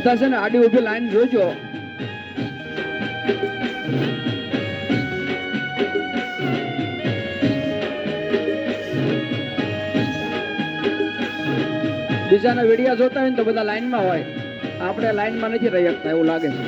બધા છે ને આડી ઊભી લાઈન જોજો. બીજાના વિડીયા જોતા હોય ને તો બધા લાઈનમાં હોય. આપણે લાઈનમાં નથી રહી શકતા એવું લાગે છે.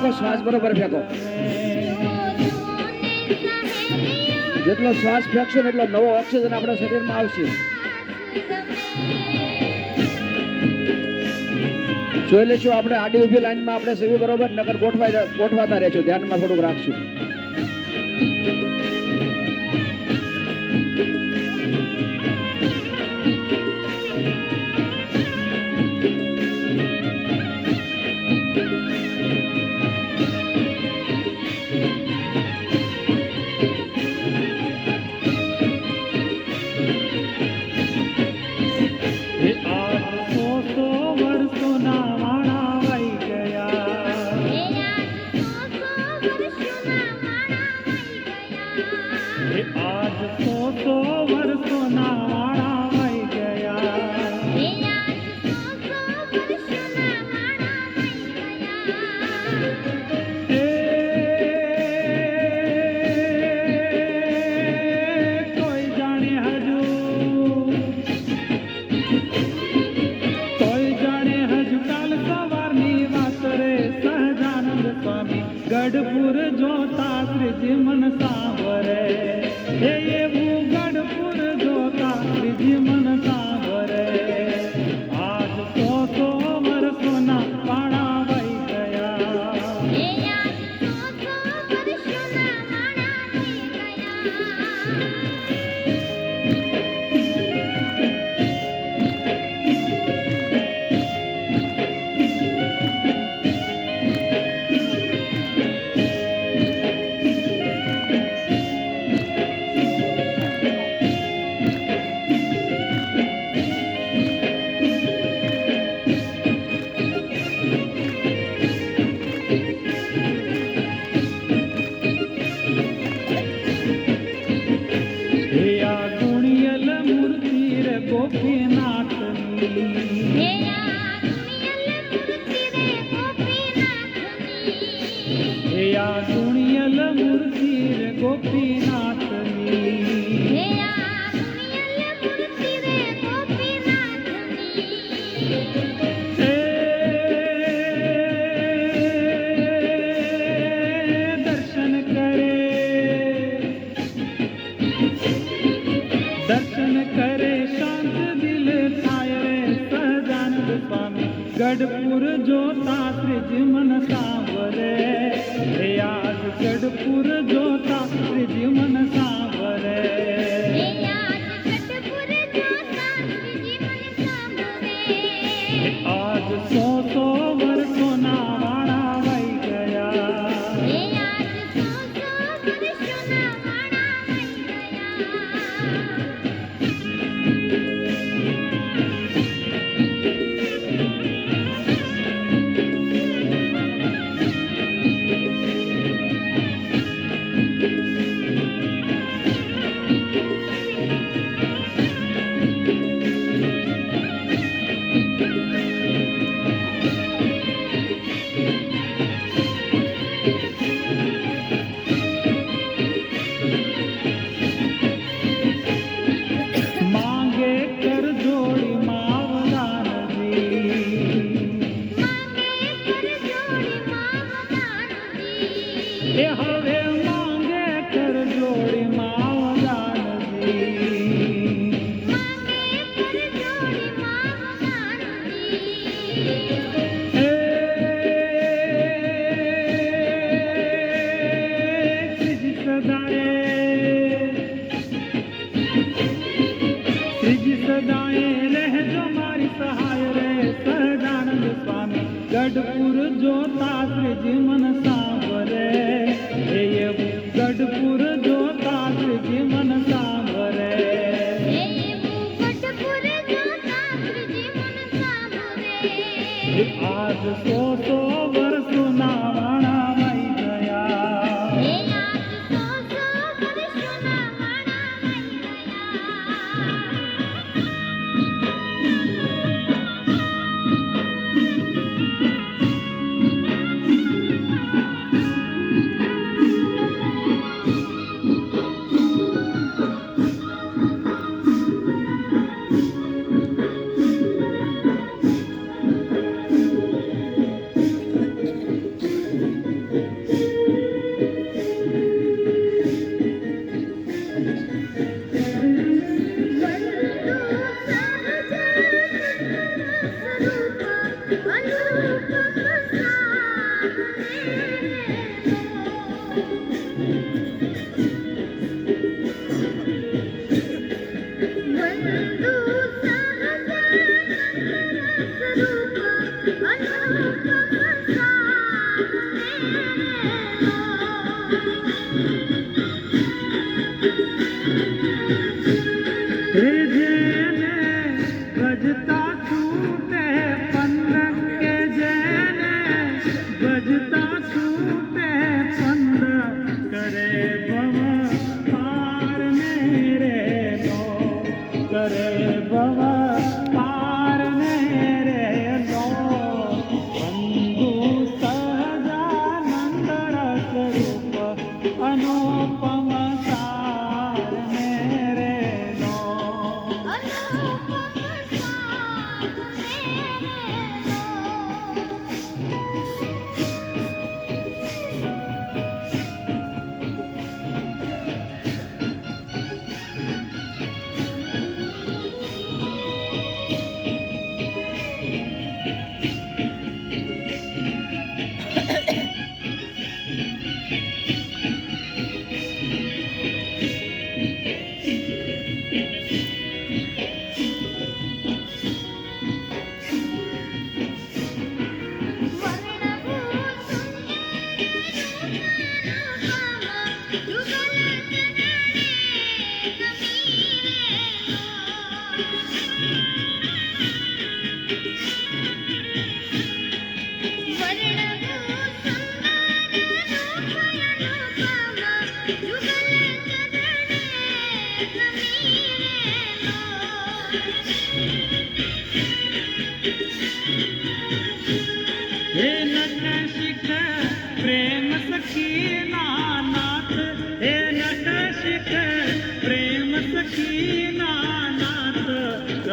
ફેંકો શ્વાસ બરોબર ફેંકો જેટલો શ્વાસ ફેંકશો ને એટલો નવો ઓક્સિજન આપણા શરીરમાં આવશે. જોઈ લેશું, આપણે આડી ઊભી લાઈનમાં આપણે સેવી બરોબર નગર ગોઠવાય ગોઠવાતા રહેશું ધ્યાનમાં થોડુંક રાખશું. ગઢપુર જોતા ત્રીજ મન સાંભરે યાદ ગઢપુર જોતા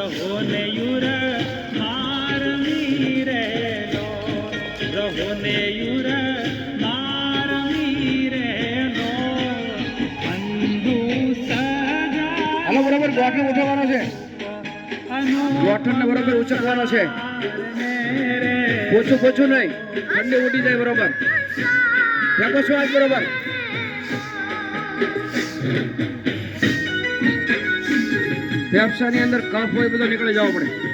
રહો ને યુર મારમી રહેલો રહો ને યુર બરાબર ગોઠણ ઉઠાવવાનો છે. ગોઠણ ને બરાબર ઉછળવાનો છે. ઓછું ઓછું નહીં. ઠંડી ઉડી જાય બરોબર. ફેંકો છો આજ બરોબર. ફેફસાની અંદર કફ હોય બધો નીકળી જવો પડે.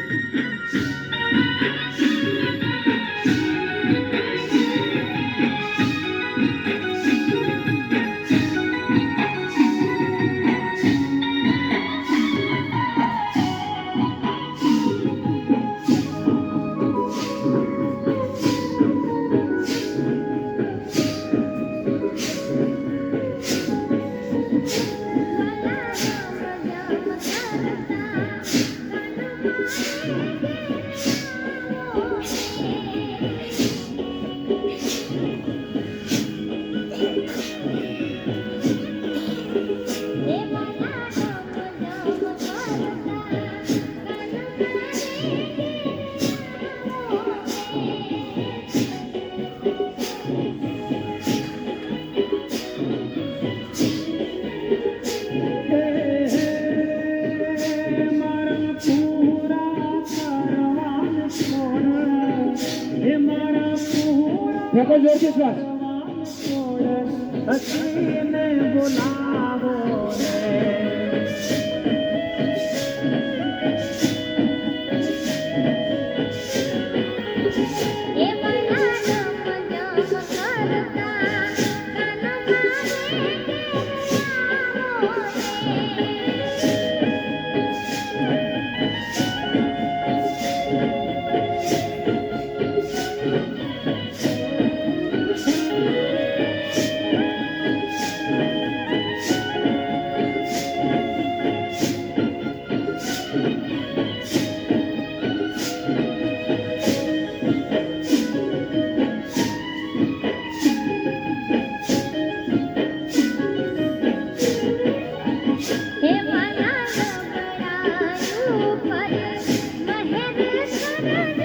Amen.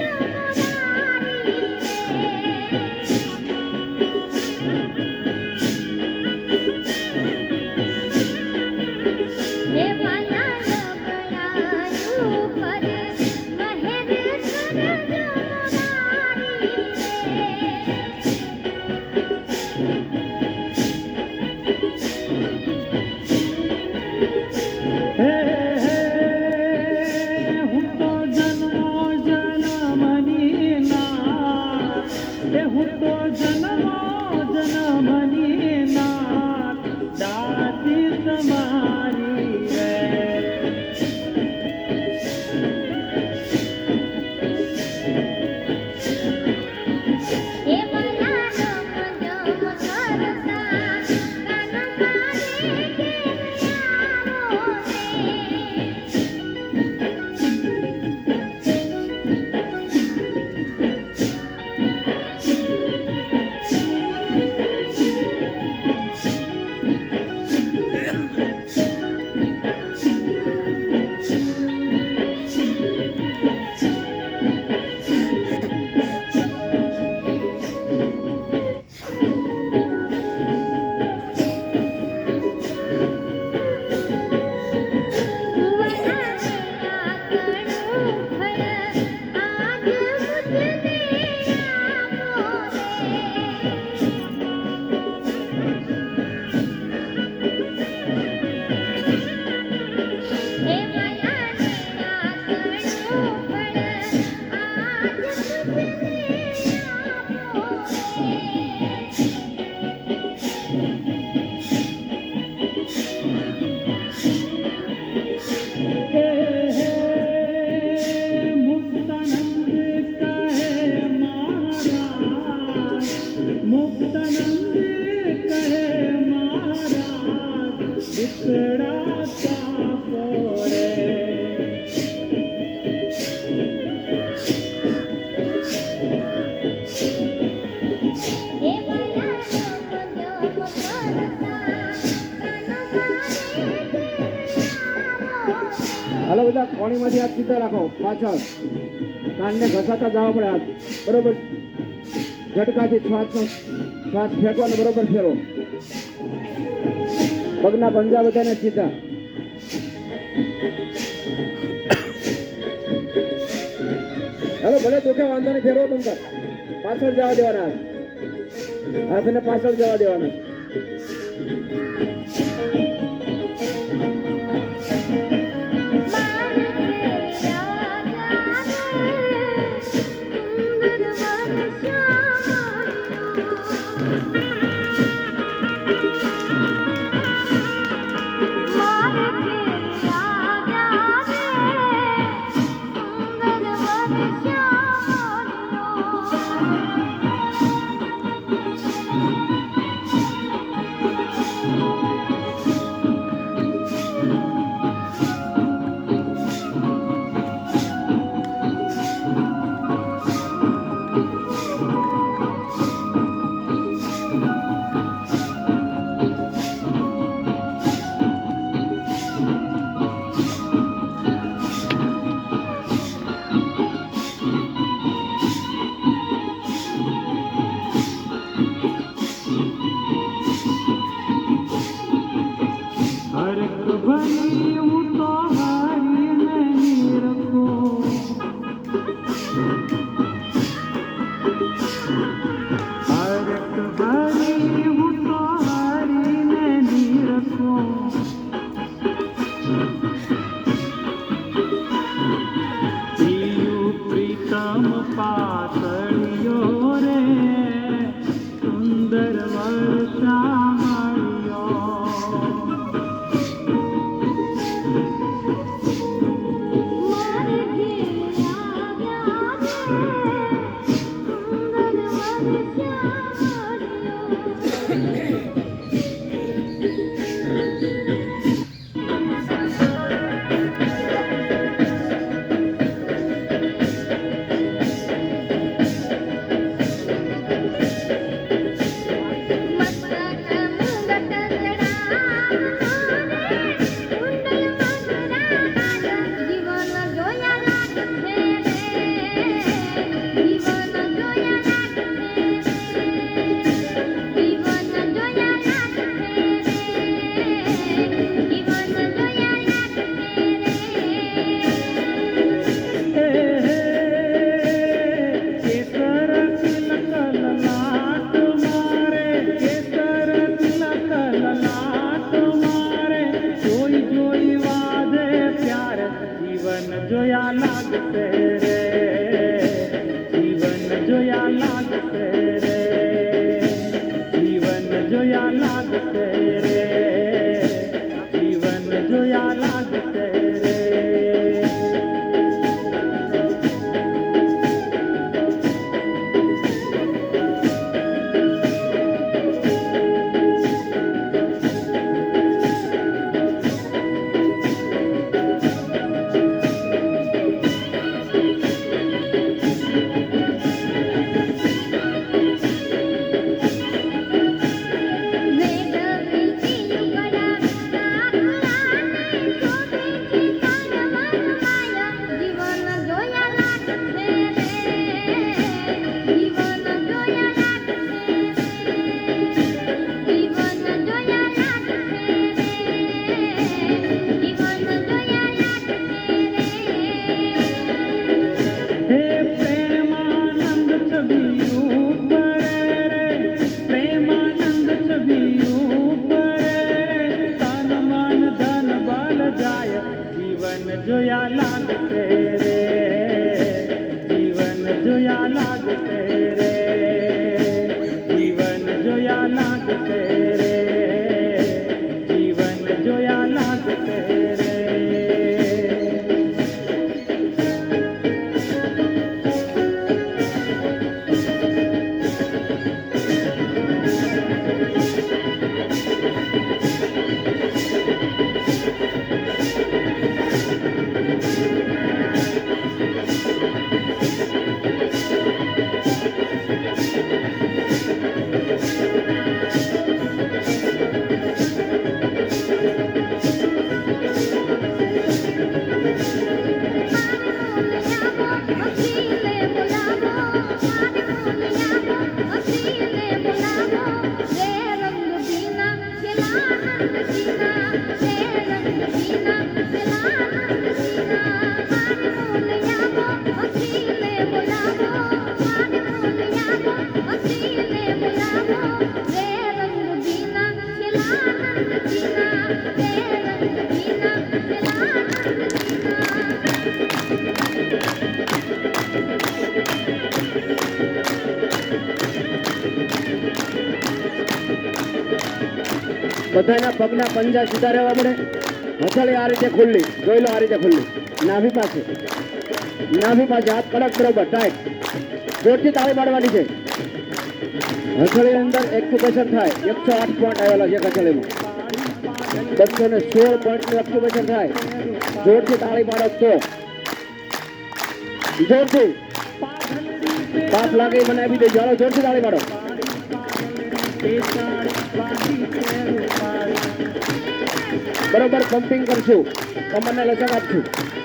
પાછળ કાનને ઘસાતા જવા પડે બરોબર? ઝટકાથી શ્વાસનો શ્વાસ ફેંકવાનો બરોબર ફેરો. પગના પંજા બધાને સીધા હાલો, ભલે દુખે, વાંધો નહીં, ફેરવો તમ પાછળ જવા દેવાના. હાથને પાછળ જવા દેવાના. Thank. બધાના પગના પંજા સીધા રહેવા પડે હથેળી આ રીતે ખુલ્લી, જોઈ લો આ રીતે ખુલ્લી. નાભી પાસે. નાભી પાસે હાથ કડક બરોબર ટાઈટ જોરથી તાળી પાડવાની છે. હથેળીની અંદર એક્યુપ્રેશર થાય. એકસો આઠ પોઈન્ટ આવેલા છે હથેળીમાં. બસો ને સોળ પોઈન્ટનું એક્યુપ્રેશર થાય. જોરથી તાળી પાડો તો. જોરથી. પાપ લાગે મને આપી દેજો. જોરથી તાળી પાડો બરોબર પમ્પિંગ કરશું. કમરને લચક આપશું.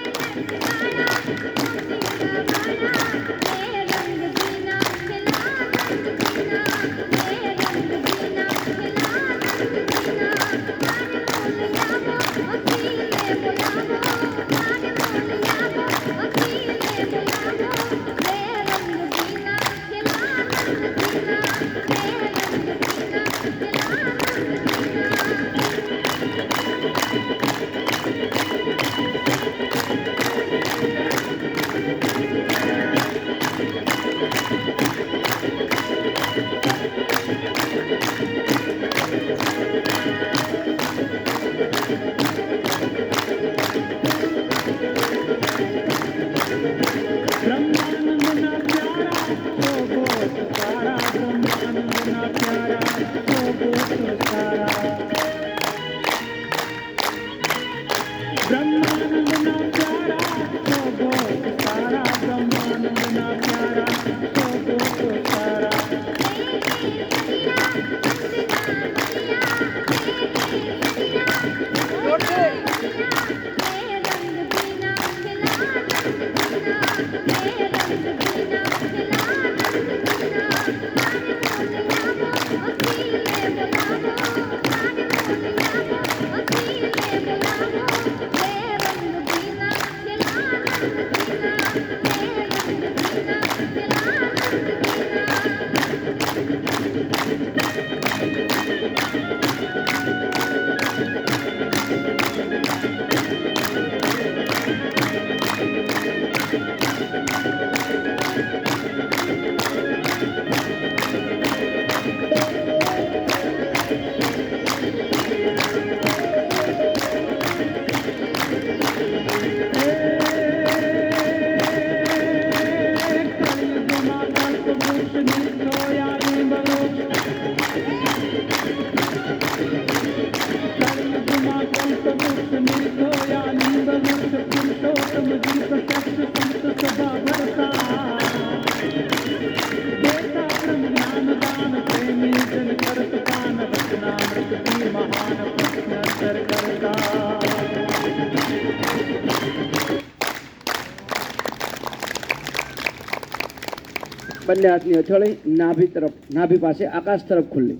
બંને હાથની હથેળી નાભી તરફ નાભી પાસે આકાશ તરફ ખુલ્લી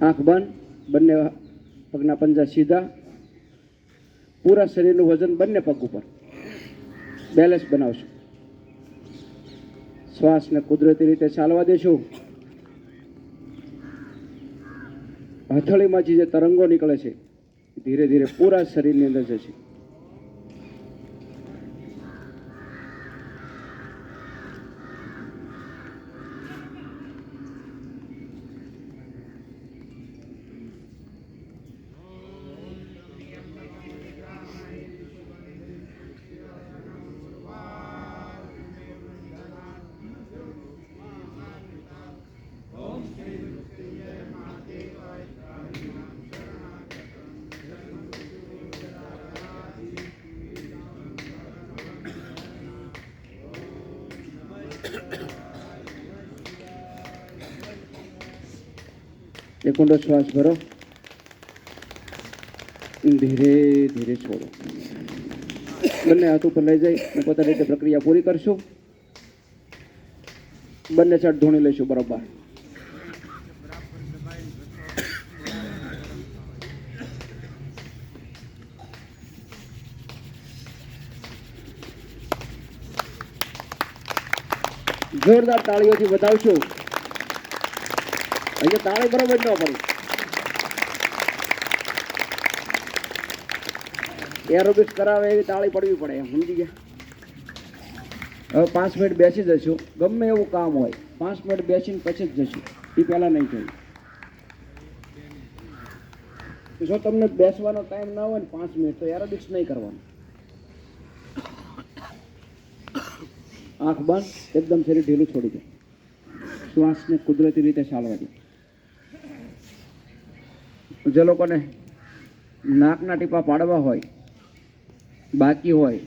આંખ બંધ બંને પગના પંજા સીધા પૂરા શરીરનું વજન બંને પગ ઉપર. બેલેન્સ બનાવશું. શ્વાસને કુદરતી રીતે ચાલવા દેશું. હથળીમાંથી જે તરંગો નીકળે છે ધીરે ધીરે પૂરા શરીરની અંદર જશે એક શ્વાસ ભરો ધીરે ધીરે છોડો બંને હાથ ઉપર લઈ જઈ અને પોતાની રીતે પ્રક્રિયા પૂરી કરશું બંને છટ ધોણી લઈશું બરોબર જોરદાર તાળીઓથી વધાવશું અહીંયા તાળી બરોબર ન પડી. એરોબિક્સ કરાવે એવી તાળી પડવી પડે, એમ સમજી ગયા? હવે પાંચ મિનિટ બેસી જશું ગમે એવું કામ હોય, પાંચ મિનિટ બેસીને પછી જ જશું એ પહેલાં નહીં થયું. જો તમને બેસવાનો ટાઈમ ના હોય ને પાંચ મિનિટ, તો એરોબિક્સ નહીં કરવાનું. આંખ બંધ, એકદમ શરીર ઢીલું છોડી દે. શ્વાસને કુદરતી રીતે ચાલવા દે. જે લોકોને નાકના ટીપા પાડવા હોય બાકી હોય